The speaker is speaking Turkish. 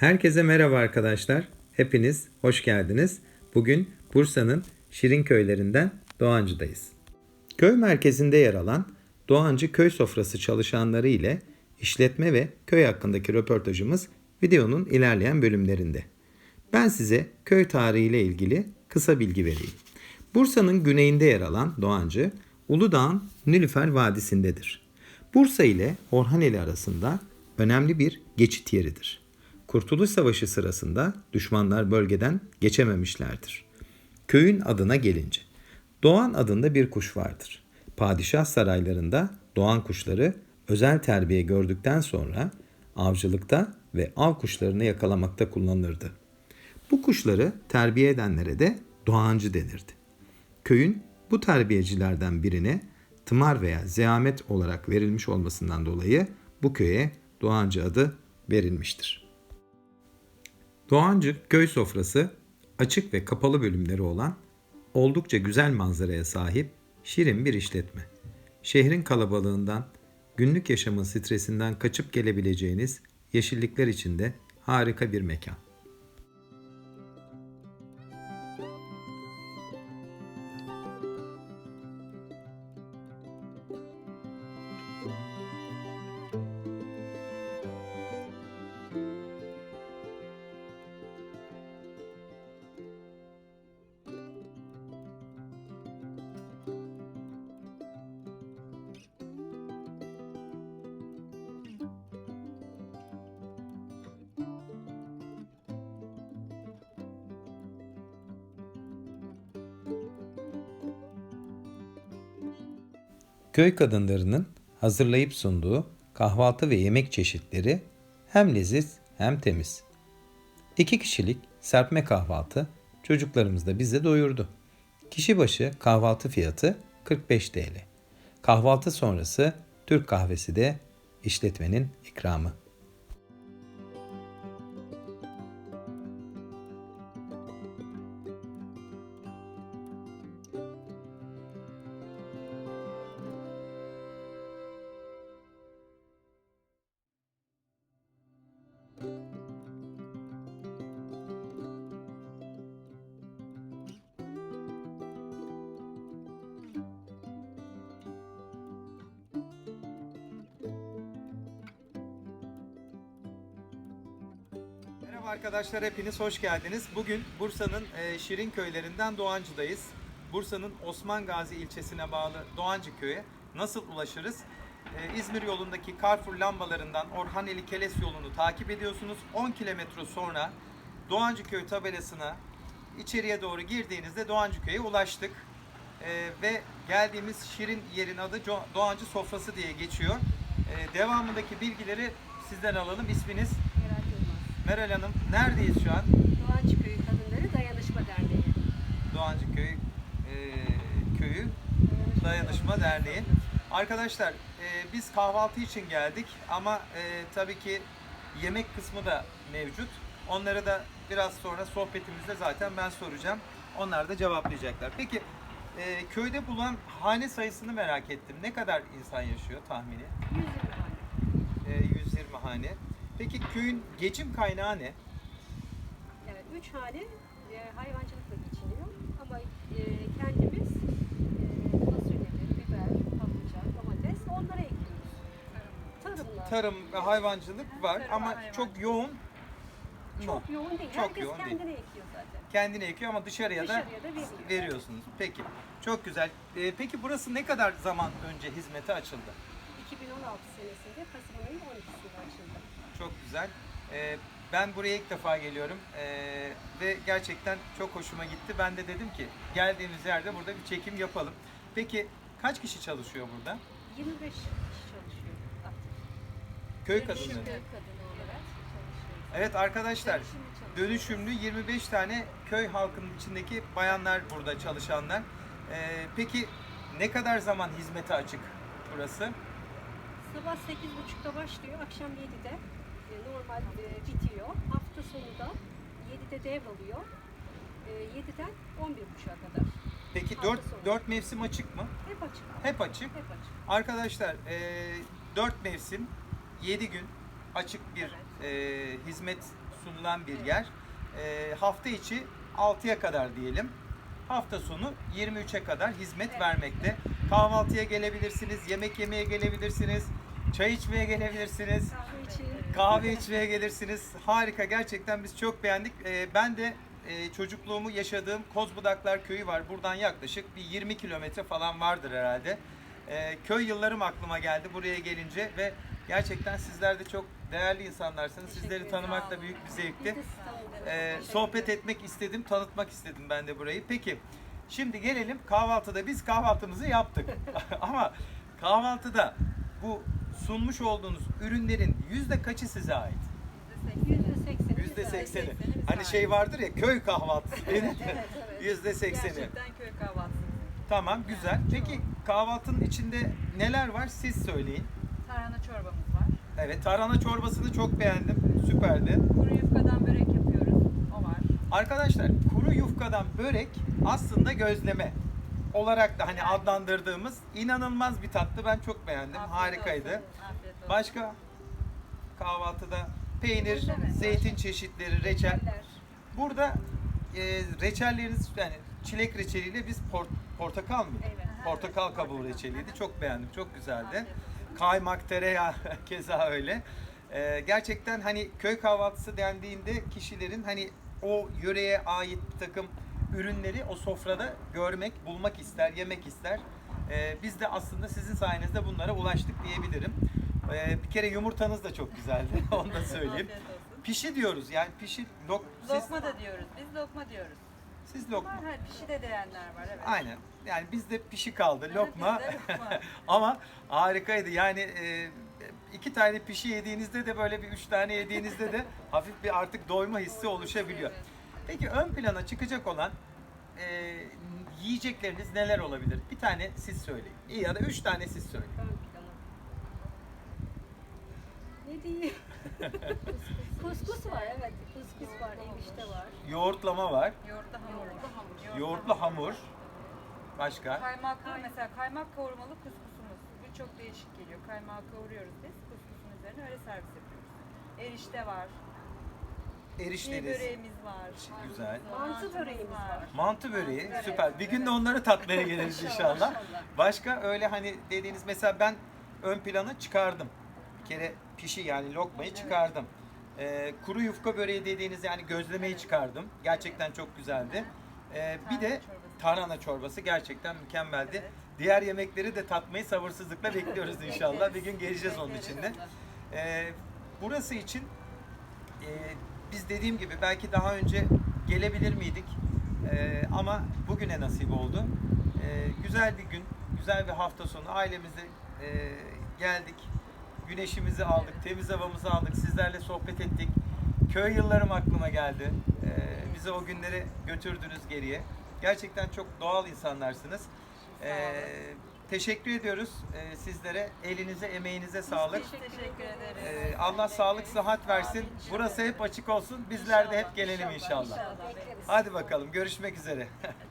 Herkese merhaba arkadaşlar. Hepiniz hoş geldiniz. Bugün Bursa'nın Şirin köylerinden Doğancı'dayız. Köy merkezinde yer alan Doğancı köy sofrası çalışanları ile işletme ve köy hakkındaki röportajımız videonun ilerleyen bölümlerinde. Ben size köy tarihiyle ilgili kısa bilgi vereyim. Bursa'nın güneyinde yer alan Doğancı, Uludağ'ın Nilüfer Vadisi'ndedir. Bursa ile Orhaneli arasında önemli bir geçit yeridir. Kurtuluş Savaşı sırasında düşmanlar bölgeden geçememişlerdir. Köyün adına gelince, Doğan adında bir kuş vardır. Padişah saraylarında doğan kuşları özel terbiye gördükten sonra avcılıkta ve av kuşlarını yakalamakta kullanılırdı. Bu kuşları terbiye edenlere de doğancı denirdi. Köyün bu terbiyecilerden birine tımar veya zeamet olarak verilmiş olmasından dolayı bu köye Doğancı adı verilmiştir. Doğancı köy sofrası açık ve kapalı bölümleri olan oldukça güzel manzaraya sahip şirin bir işletme. Şehrin kalabalığından, günlük yaşamın stresinden kaçıp gelebileceğiniz yeşillikler içinde harika bir mekan. Köy kadınlarının hazırlayıp sunduğu kahvaltı ve yemek çeşitleri hem leziz hem temiz. İki kişilik serpme kahvaltı çocuklarımız da bizi doyurdu. Kişi başı kahvaltı fiyatı 45 TL. Kahvaltı sonrası Türk kahvesi de işletmenin ikramı. Arkadaşlar hepiniz hoş geldiniz. Bugün Bursa'nın e, Şirin köylerinden Doğancı'dayız. Bursa'nın Osman Gazi ilçesine bağlı Doğancı köyü nasıl ulaşırız? E, İzmir yolundaki Carrefour lambalarından Orhaneli Keles yolunu takip ediyorsunuz. 10 kilometre sonra Doğancı köy tabelasına içeriye doğru girdiğinizde Doğancı köy'e ulaştık. E, ve geldiğimiz Şirin yerin adı Doğancı Sofrası diye geçiyor. Devamındaki bilgileri sizden alalım. İsminiz? Meral Hanım neredeyiz şu an? Doğancı Köyü Kadınları Dayanışma Derneği. Doğancı Köy e, Köyü Dayanışma Derneği. Arkadaşlar e, biz kahvaltı için geldik ama e, tabii ki yemek kısmı da mevcut. Onları da biraz sonra sohbetimizde zaten ben soracağım. Onlar da cevaplayacaklar. Peki e, köyde bulunan hane sayısını merak ettim. Ne kadar insan yaşıyor tahmini? 120 hane. E, 120 hane. Peki köyün geçim kaynağı ne? Evet, üç hane e, hayvancılıkla geçiniyor ama e, kendimiz e, fasulye, biber, patlıcan, domates onlara ekliyoruz. Tarımla. Tarım ve hayvancılık var tarım, ama hayvancılık. çok yoğun mu? çok yoğun değil. Çok Herkes yoğun kendine ekiyor zaten. kendine ekiyor ama dışarıya, da Dışarıya da veriyor. veriyorsunuz. Peki. Çok güzel. Ee, peki burası ne kadar zaman önce hizmete açıldı? 2016 senesinde Kasım ayının 12'sinde açıldı. Çok güzel. Ee, ben buraya ilk defa geliyorum Ee, ve gerçekten çok hoşuma gitti. Ben de dedim ki geldiğimiz yerde burada bir çekim yapalım. Peki kaç kişi çalışıyor burada? 25 kişi çalışıyor. Köy Dönüşümlü kadınları. kadını olarak çalışıyoruz. Evet arkadaşlar Dönüşümlü çalışıyoruz. dönüşümlü 25 tane köy halkının içindeki bayanlar burada çalışanlar. Ee, peki ne kadar zaman hizmete açık burası? Sabah 8.30'da başlıyor, akşam 7'de e, normal e, bitiyor. Hafta sonu da 7'de devralıyor. E, 7'den 11.30'a kadar. Peki Hafta 4 sonu. 4 mevsim açık mı? Hep açık. Hep açık. Hep açık. Arkadaşlar 4 mevsim 7 gün açık bir e, hizmet sunulan bir yer. Ee, hafta içi 6'ya kadar diyelim. Hafta sonu 23'e kadar hizmet vermekte. Kahvaltıya gelebilirsiniz, yemek yemeye gelebilirsiniz, çay içmeye gelebilirsiniz. Kahve için. Kahve içmeye gelirsiniz. Harika gerçekten biz çok beğendik. Ee, ben de e, çocukluğumu yaşadığım Kozbudaklar köyü var. Buradan yaklaşık bir 20 kilometre falan vardır herhalde. Ee, köy yıllarım aklıma geldi buraya gelince ve gerçekten sizler de çok değerli insanlarsınız. Sizleri tanımak da büyük bir zevkti. Ee, sohbet etmek istedim, tanıtmak istedim ben de burayı. Peki, şimdi gelelim kahvaltıda. Biz kahvaltımızı yaptık. Ama kahvaltıda bu sunmuş olduğunuz ürünlerin yüzde kaçı size ait? Yüzde sekseni. Yüzde bize ait. sekseni. Hani şey vardır ya köy kahvaltısı denir. Evet, evet. Yüzde sekseni. Gerçekten köy kahvaltısı. Tamam, güzel. Peki kahvaltının içinde neler var? Siz söyleyin. Tarhana çorbamız var. Evet, tarhana çorbasını çok beğendim. Süperdi. Kuru yufkadan börek yapıyoruz. O var. Arkadaşlar kuru yufkadan börek aslında gözleme olarak da hani adlandırdığımız inanılmaz bir tatlı. Ben çok beğendim. Afiyet Harikaydı. olsun. Afiyet olsun. Başka kahvaltıda peynir, Gözleme. zeytin çeşitleri, reçel. Reçeller. Burada e, reçelleriniz yani çilek reçeliyle biz port- portakal mı? Evet. Portakal kabuğu reçeliydi. Çok beğendim. Çok güzeldi. Kaymak, tereyağı keza öyle. Ee, gerçekten hani köy kahvaltısı dendiğinde kişilerin hani o yöreye ait bir takım ürünleri o sofrada görmek, bulmak ister, yemek ister. Ee, biz de aslında sizin sayenizde bunlara ulaştık diyebilirim. Ee, bir kere yumurtanız da çok güzeldi. Onu da söyleyeyim. Pişi diyoruz. Yani pişi lok siz, Lokma da diyoruz. Biz lokma diyoruz. siz lokma. Var pişi de diyenler var evet. Aynen. Yani bizde pişi kaldı lokma. bizde lokma. Ama harikaydı. Yani e, iki tane pişi yediğinizde de böyle bir üç tane yediğinizde de hafif bir artık doyma hissi oluşabiliyor. Evet. Peki ön plana çıkacak olan e, yiyecekleriniz neler olabilir? Bir tane siz söyleyin. İyi ya da üç tane siz söyleyin. Ön planı. Ne diyeyim? kuskus var evet. Kuskus var, erişte var. Yoğurtlama var. Yoğurtlu hamur. Yoğurtlu Yoğurtlu hamur. Başka? Kaymaklı mesela kaymak kavurmalı kuskusumuz. Bu çok değişik geliyor. Kaymağı kavuruyoruz biz. Kuskusun üzerine öyle servis yapıyoruz. Erişte var. Bir Erişteniz. böreğimiz var. Güzel. Mantı böreğimiz var. Mantı böreği Evet. süper. Bir gün de onları tatmaya geliriz inşallah. Başka öyle hani dediğiniz mesela ben ön plana çıkardım. Bir kere pişi yani lokmayı çıkardım. Ee, kuru yufka böreği dediğiniz yani gözlemeyi çıkardım. Gerçekten çok güzeldi. Ee, bir de Tarhana çorbası. gerçekten mükemmeldi. Evet. Diğer yemekleri de tatmayı sabırsızlıkla bekliyoruz inşallah. Bir gün geleceğiz onun için de. Ee, burası için e, biz dediğim gibi belki daha önce gelebilir miydik? Ee, ama bugüne nasip oldu. Ee, güzel bir gün, güzel bir hafta sonu ailemizle e, geldik. Güneşimizi aldık, temiz havamızı aldık, sizlerle sohbet ettik. Köy yıllarım aklıma geldi. Ee, bizi o günlere götürdünüz geriye. Gerçekten çok doğal insanlarsınız. Ee, teşekkür ediyoruz ee, sizlere. Elinize, emeğinize sağlık. Teşekkür ederiz. Ee, Allah sağlık, sıhhat versin. Burası hep açık olsun. Bizler de hep gelelim inşallah. Hadi bakalım görüşmek üzere.